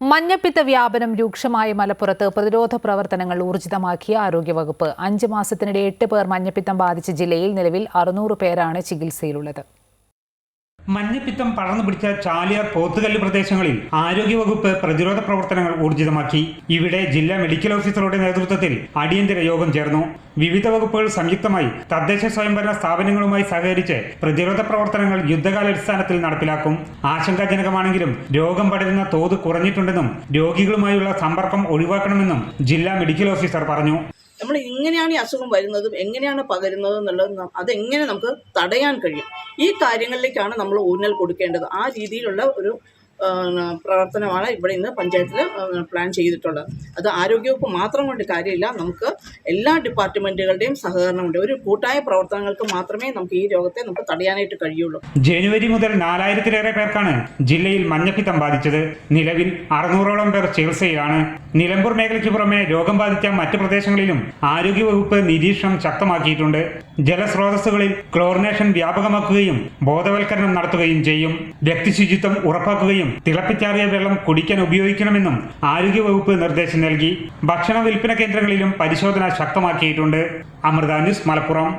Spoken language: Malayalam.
മഞ്ഞപ്പിത്ത വ്യാപനം രൂക്ഷമായ മലപ്പുറത്ത് പ്രതിരോധ പ്രവർത്തനങ്ങൾ ഊർജിതമാക്കിയ ആരോഗ്യവകുപ്പ്. അഞ്ച് മാസത്തിനിടെ എട്ട് പേർ മഞ്ഞപ്പിത്തം ബാധിച്ച ജില്ലയിൽ നിലവിൽ അറുന്നൂറ് പേരാണ് ചികിത്സയിലുള്ളത്. മഞ്ഞപ്പിത്തം പടർന്നു പിടിച്ച ചാലിയാർ പോത്തുകല്ല് പ്രദേശങ്ങളിൽ ആരോഗ്യവകുപ്പ് പ്രതിരോധ പ്രവർത്തനങ്ങൾ ഊർജിതമാക്കി. ഇവിടെ ജില്ലാ മെഡിക്കൽ ഓഫീസറുടെ നേതൃത്വത്തിൽ അടിയന്തര യോഗം ചേർന്നു. വിവിധ വകുപ്പുകൾ സംയുക്തമായി തദ്ദേശ സ്വയംഭരണ സ്ഥാപനങ്ങളുമായി സഹകരിച്ച് പ്രതിരോധ പ്രവർത്തനങ്ങൾ യുദ്ധകാലാടിസ്ഥാനത്തിൽ നടപ്പിലാക്കും. ആശങ്കാജനകമാണെങ്കിലും രോഗം പടരുന്ന തോത് കുറഞ്ഞിട്ടുണ്ടെന്നും രോഗികളുമായുള്ള സമ്പർക്കം ഒഴിവാക്കണമെന്നും ജില്ലാ മെഡിക്കൽ ഓഫീസർ പറഞ്ഞു. നമ്മൾ എങ്ങനെയാണ് ഈ അസുഖം വരുന്നതും എങ്ങനെയാണ് പകരുന്നത് എന്നുള്ളത് അതെങ്ങനെ നമുക്ക് തടയാൻ കഴിയും? ഈ കാര്യങ്ങളിലേക്കാണ് നമ്മൾ ഊന്നൽ കൊടുക്കേണ്ടത്. ആ രീതിയിലുള്ള ഒരു പ്രവർത്തനമാണ് ഇവിടെ ഇന്ന് പഞ്ചായത്തിൽ പ്ലാൻ ചെയ്തിട്ടുള്ളത്. അത് ആരോഗ്യവകുപ്പ് മാത്രം കൊണ്ട് കാര്യമില്ല. നമുക്ക് എല്ലാ ഡിപ്പാർട്ട്മെന്റുകളുടെയും സഹകരണമുണ്ട്. ഒരു കൂട്ടായ പ്രവർത്തനങ്ങൾക്ക് മാത്രമേ നമുക്ക് ഈ രോഗത്തെ നമുക്ക് തടയാനായിട്ട് കഴിയുള്ളൂ. ജനുവരി മുതൽ നാലായിരത്തിലേറെ പേർക്കാണ് ജില്ലയിൽ മഞ്ഞപ്പിത്തം ബാധിച്ചത്. നിലവിൽ അറുന്നൂറോളം പേർ ചികിത്സയിലാണ്. നിലമ്പൂർ മേഖലയ്ക്ക് പുറമെ രോഗം ബാധിച്ച മറ്റു പ്രദേശങ്ങളിലും ആരോഗ്യവകുപ്പ് നിരീക്ഷണം ശക്തമാക്കിയിട്ടുണ്ട്. ജലസ്രോതസ്സുകളിൽ ക്ലോറിനേഷൻ വ്യാപകമാക്കുകയും ബോധവൽക്കരണം നടത്തുകയും ചെയ്യും. വ്യക്തിശുചിത്വം ഉറപ്പാക്കുകയും തിളപ്പിച്ചാറിയ വെള്ളം കുടിക്കാൻ ഉപയോഗിക്കണമെന്നും ആരോഗ്യവകുപ്പ് നിർദ്ദേശം നൽകി. ഭക്ഷണ വിൽപ്പന കേന്ദ്രങ്ങളിലും പരിശോധന ശക്തമാക്കിയിട്ടുണ്ട്. അമൃത ന്യൂസ് മലപ്പുറം.